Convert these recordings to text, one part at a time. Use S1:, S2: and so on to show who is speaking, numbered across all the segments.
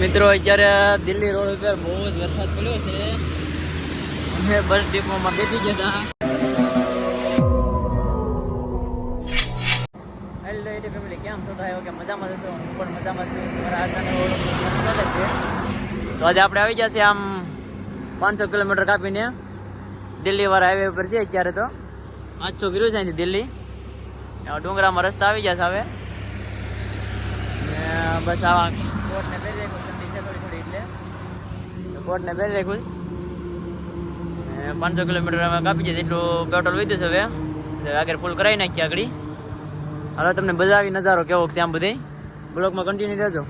S1: મિત્રો, અત્યારે દિલ્હી રોડ ઉપર બહુ જ વરસાદ પડ્યો છે. અમે બસ ડેપોમાં બેસી ગયા હેલો એટી ફેમિલી કેમ છો? થાય કે મજામાં જશો હું પણ મજામાં છું. મારા છે તો આજે આપણે આવી ગયા છીએ આમ પાંચસો કિલોમીટર કાપીને. દિલ્હી વાળા હાઈવે ઉપર અત્યારે તો. પાંચસો કિલો છે અહીંથી દિલ્હી. ડુંગરામાં રસ્તા આવી ગયા છે હવે. બસ આવા કોટને પહેરી રાખું ઠંડી છે થોડી થોડી એટલે. કોટને પહેરી રાખું. પાંચસો કિલોમીટર અમે કાપી જઈએ એટલું પેટ્રોલ વધ્યું છે હવે. આગળ ફૂલ કરાવી નાખીએ આગળ. હાલો, તમને બજાવી નજારો કેવો છે આમ બધી બ્લોકમાં કન્ટિન્યુ રહેજો.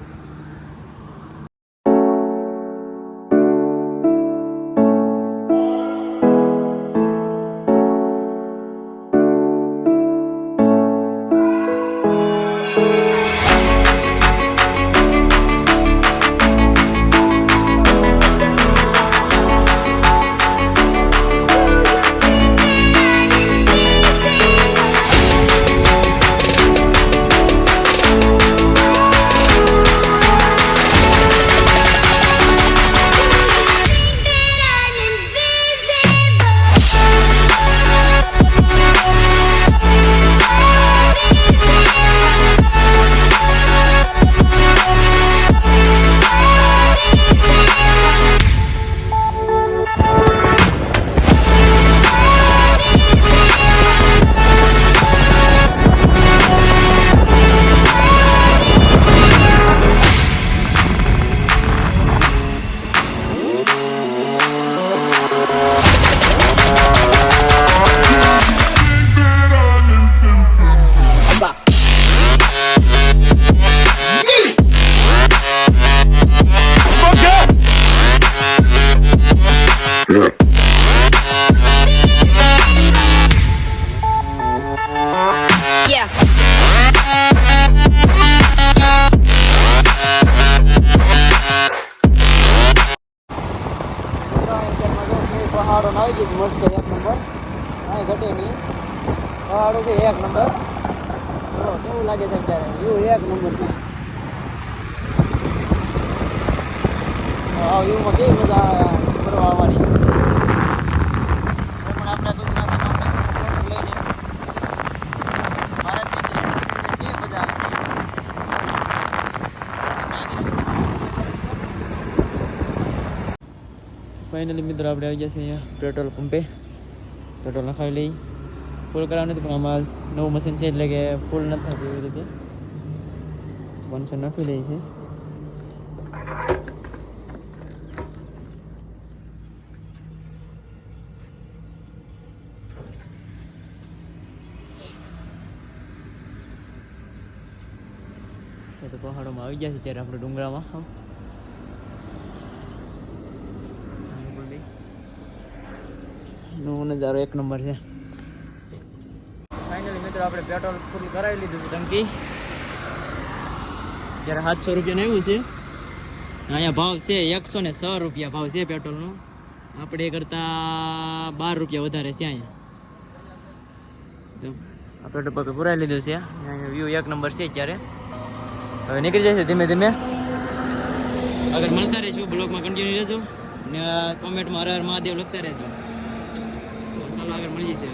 S2: Yeah.
S1: પહાડો આવી ગઈ મસ્ત એક નંબર અહીં ઘટે નહીં પહાડો છે એક નંબર કેવું લાગે છે અત્યારે એક નંબર છે આ વ્યૂમાં કેવી મજા આવે ફરવા આવવાની. પણ આપણા ગુજરાતમાં આપણે સ્કૂટર લઈને ભારતની અંદર કેવી મજા આવે ફાઇનલી મિત્રો આપણે આવી જશે અહીંયા પેટ્રોલ પંપે પેટ્રોલ નખાવી લઈ. ફૂલ કરાવવાનું નથી પણ આમાં નવું મશીન છે એટલે કે ફૂલ નથી થતું એવી રીતે. પંચર નાખી દઈએ છે એ તો પહાડોમાં આવી ગયા છે ત્યારે આપણે ડુંગરામાં નો નજારો એક નંબર છે ફાઇનલી મિત્રો આપણે પેટ્રોલ ફૂલ કરાવી લીધું છે ટંકી. ત્યારે સાતસો રૂપિયાનું આવ્યું છે. અહીંયા ભાવ છે એકસો ને છ રૂપિયા ભાવ છે પેટ્રોલનો આપણે એ કરતાં બાર રૂપિયા વધારે છે અહીંયા. તો આ પેટ્રોલ પંપે પુરાવી લીધું છે. અહીંયા વ્યૂ એક નંબર છે અત્યારે. હવે નીકળી જશે ધીમે ધીમે. આગળ મળતા રહીશું બ્લોગમાં કન્ટિન્યુ રહેજો. ને કોમેન્ટમાં હર હર મહાદેવ લખતા રહેજો. તો ચાલો આગળ મળી જશે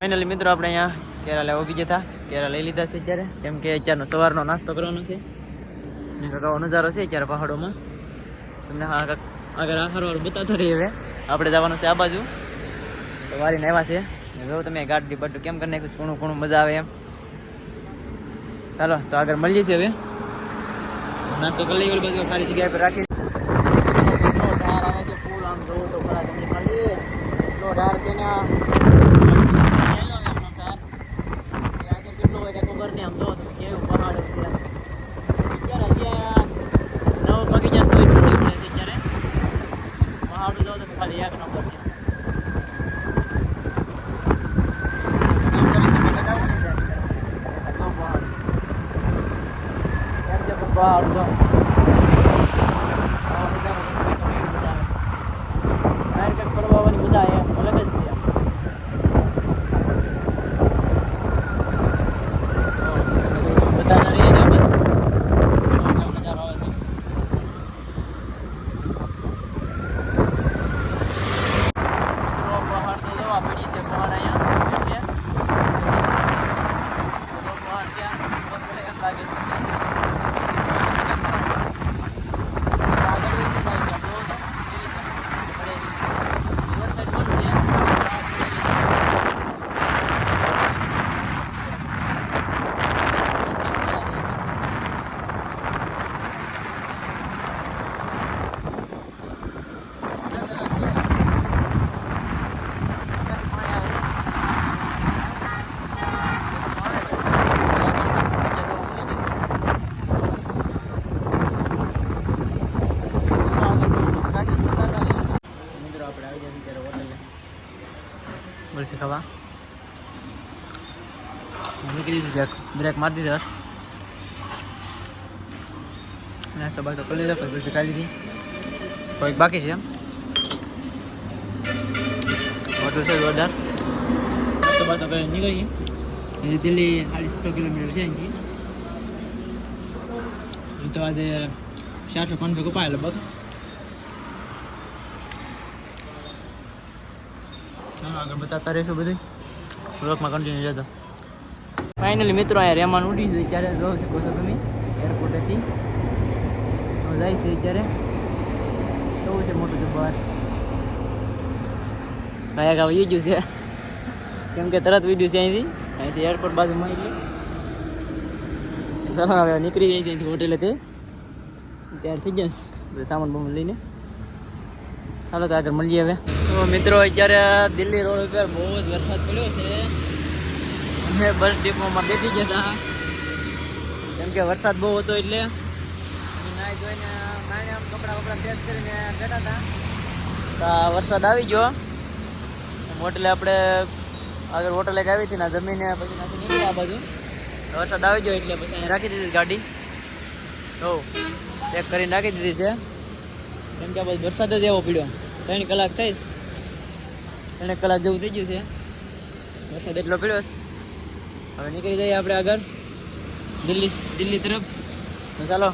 S1: ફાઇનલી મિત્રો આપણે અહીંયા કેરા લેવા ઊભી જતા કેરા લઈ લીધા છે અત્યારે. કેમ કે અત્યારનો સવારનો નાસ્તો કરવાનો છે. ને કાંઈક નજારો છે અત્યારે પહાડોમાં. તમને હા આગળ આખર વાર બતાવતા રહીએ હવે. આપણે જવાનું છે આ બાજુ. તો વારીને આવ્યા છે. જો તમે ગાડી બટું કેમ કરી નાખ્યું ઘણું ઘણું મજા આવે એમ. ચાલો, તો આગળ મળીએ છીએ હવે. નાસ્તો કરી લઈએ બાજુ, ખાલી જગ્યા પર રાખી કેટલો ઢાર આવે છે ફૂલ આમ જોવો તો ખરા તમે ખાલી એટલો ઢાર છે ને આ પહેલો છે આમનો ઢાર. એ આગળ કેટલો હોય કાંઈ ખબર નહીં આમ જોવો તમે કેવું પહાડ છે અત્યારે હજી આ નવ વાગી જાય તોય ઠંડી પડે છે અત્યારે પહાડો જોવો તમે ખાલી એક નંબર છે એમ કરીને તમે લગાવો ને ત્યારે. એટલો પહાડ. કેમ છે પણ પહાડ જો કુલ્ફી ખાવા. નીકળી દીધી બ્રેક મારી દીધો નાસ્તો બાસ્તો કરી લીધો, પછી કુલ્ફી ખાઈ લીધી. કોઈક બાકી છે એમ. ઓટો છે જોરદાર. નાસ્તો બાસ્તો કરી નીકળીએ. દિલ્હી સાડી છસો કિલોમીટર છે અહીંથી. તો આજે ચારસો પાંચસો કપાય લગભગ. આગળ બતાવતા રહીશું બધું બ્લોકમાં કન્ટિન્યુ જતો. ફાઇનલી મિત્રો, અહીંયા રહેવાનું ઉઠી છે ત્યારે જોઈ શકો છો તમે એરપોર્ટેથી જાય છે અત્યારે. કેવું છે મોટું છે બહાર? કયા કામ ઈ ગયું છે. કેમ કે તરત વીડિયો છે અહીંથી. અહીંથી એરપોર્ટ બાજુમાં ગયું. ચાલો હવે નીકળી જાય છે અહીંથી હોટેલે તે. તૈયાર થઈ ગયા છે. સામાન બમાન લઈને. ચાલો તો આગળ મળીએ હવે. તો મિત્રો, અત્યારે દિલ્હી રોડ ઉપર બહુ જ વરસાદ પડ્યો છે. અમે બસ ડેપોમાં બેઠી ગયા હતા. કેમ કે વરસાદ બહુ હતો એટલે. નાહી જોઈને નાઈને આમ કપડાં બપડા પેક કરીને બેઠા હતા. વરસાદ આવી ગયો. હોટલે આપણે આગળ હોટલે આવી હતી ને જમીને પછી નાખી નીકળી આ બાજુ. વરસાદ આવી ગયો એટલે પછી રાખી દીધી ગાડી. તો ચેક કરીને રાખી દીધી છે. કેમ કે આ વરસાદ જ એવો પડ્યો. ત્રણ કલાક થઈશ ત્રણ કલાક જેવું થઈ ગયું છે. વરસાદ એટલો પડ્યો છે. હવે નીકળી જઈએ આપણે આગળ. દિલ્હી દિલ્હી તરફ. તો ચાલો.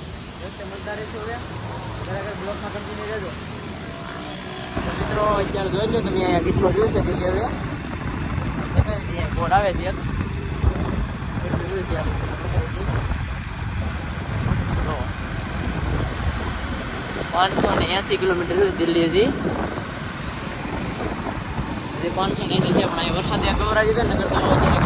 S1: મિત્રો અત્યારે જોઈ લો તમે અહીંયા કેટલો વ્યૂ છે દિલ્હી હવે. બતાવી દઈએ. બોર્ડ આવે છે. યાર છે આમ બતાવી દઈએ જો. પાંચસો ને એંસી કિલોમીટર છે દિલ્હીથી હજી પાંચસો ને એંસી છે, પણ અહીં વરસાદ ત્યાં કવરાઈ દીધો ને કરતા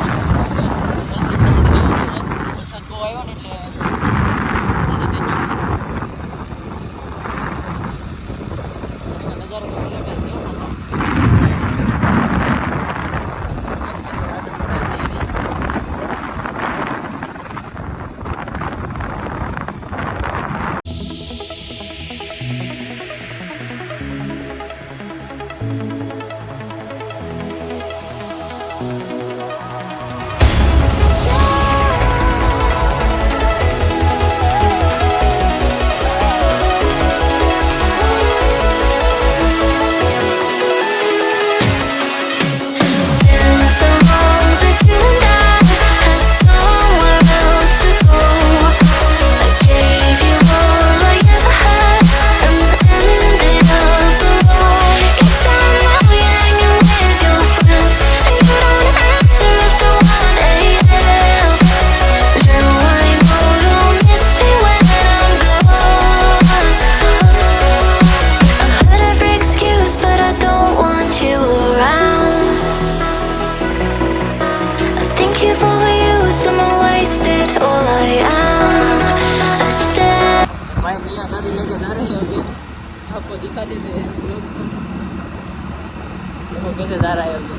S1: कैसे जा रहा है अभी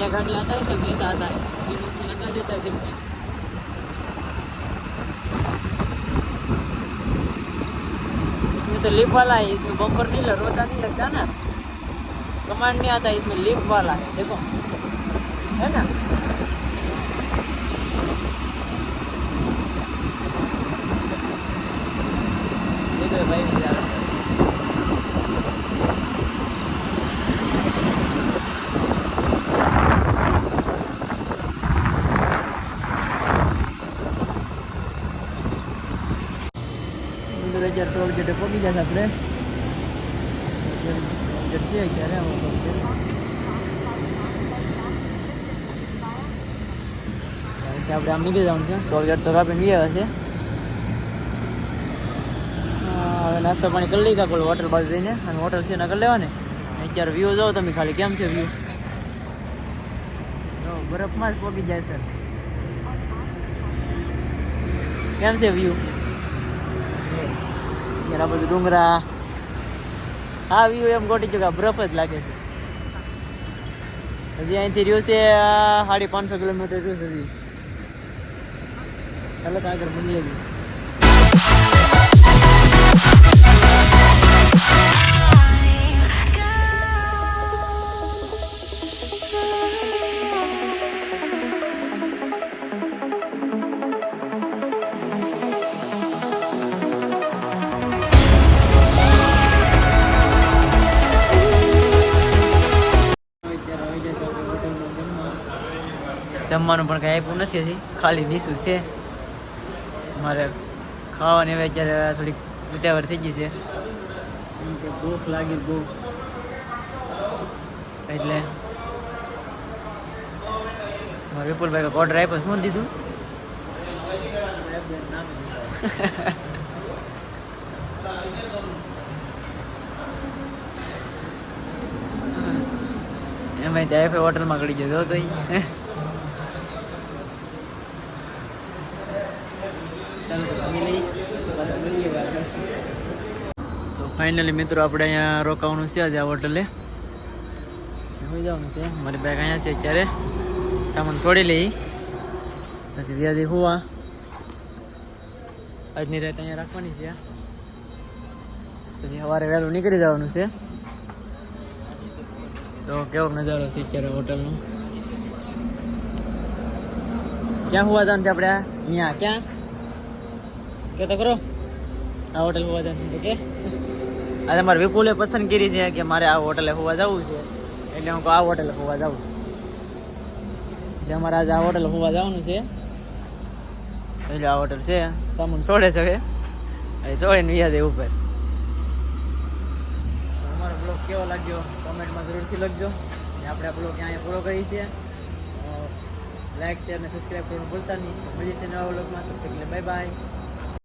S1: ये गाड़ी आता है तो कैसा आता है फिर उसमें लगा देता है सब कुछ इसमें तो लिप वाला है इसमें बम्पर नहीं लग रोता नहीं लगता ना कमांड नहीं आता इसमें लिप वाला है देखो है ना ભાઈ યાર અત્યારે ટોલ ગેટે પહોંચી ગયા આપણે જઈએ ક્યારે આપણે આમ નીકળી જવાનું છે. ટોલ ગેટ તો કાપીને ગયા છે હવે નાસ્તો પાણી કરી લઈ કોઈ હોટલ બાજુ જઈને અને હોટલ છે એના કરી લેવા ને અત્યારે વ્યૂ જાઓ તમે ખાલી કેમ છે વ્યૂ બરફમાં જ પહોંચી જાય સર કેમ છે વ્યૂ ઘણા બધું ડુંગરા. આ વ્યૂ એમ ગોટી ચૂકા બરફ જ લાગે છે. હજી અહીંથી રહ્યું છે સાડી પાંચસો કિલોમીટર રહ્યું છે હજી. ચાલો આગળ ભૂલી છીએ જમવાનું પણ કાંઈ આપ્યું નથી ખાલી ડીશું છે. મારે ખાવાની હવે અત્યારે થોડીક ઉતાવળ થઈ ગઈ છે. ભૂખ લાગી બહુ એટલે મારા વિપુલભાઈ ઓર્ડર આપ્યો શું દીધું? એમાં ત્યાં હોટલમાં ગળી જતો તો ઈ. ચાલો તો જમી લઈએ પછી પાછું મળીએ વાત કરશું. તો ફાઇનલી મિત્રો, આપણે અહીંયા રોકાવાનું છે આજે આ હોટલે. હોઈ જવાનું છે. મારી બેગ અહીંયા છે અત્યારે. સામાન છોડી લઈ. પછી વ્યાજી હોવા. આજની રાત અહીંયા રાખવાની છે. પછી સવારે વહેલું નીકળી જવાનું છે. તો કેવો નજારો છે અત્યારે હોટલનો? ક્યાં હોવા જવાનું છે આપણે અહીંયા, ક્યાં? કે તો કરો આ હોટલ હોવા જવાનું છે કે આજે મારે વિપુલે પસંદ કરી છે કે મારે આ હોટલે હોવા જવું છે. એટલે હું આ હોટલે હોવા જવું છે. એટલે અમારે આજે આ હોટલે હોવા જવાનું છે. એટલે આ હોટલ છે. સામાન છોડે છે હવે. એ છોડીને વ્યાજે ઉપર. અમારો બ્લોગ કેવો લાગ્યો? કોમેન્ટમાં જરૂરથી લખજો. આપણે આ બ્લોગ અહીંયા પૂરો કરી છે લાઈક, શેર અને સબસ્ક્રાઈબ કરવાનું ભૂલતા નહીં. મળીએ છીએ નવા બ્લોગમાં. તો બાય બાય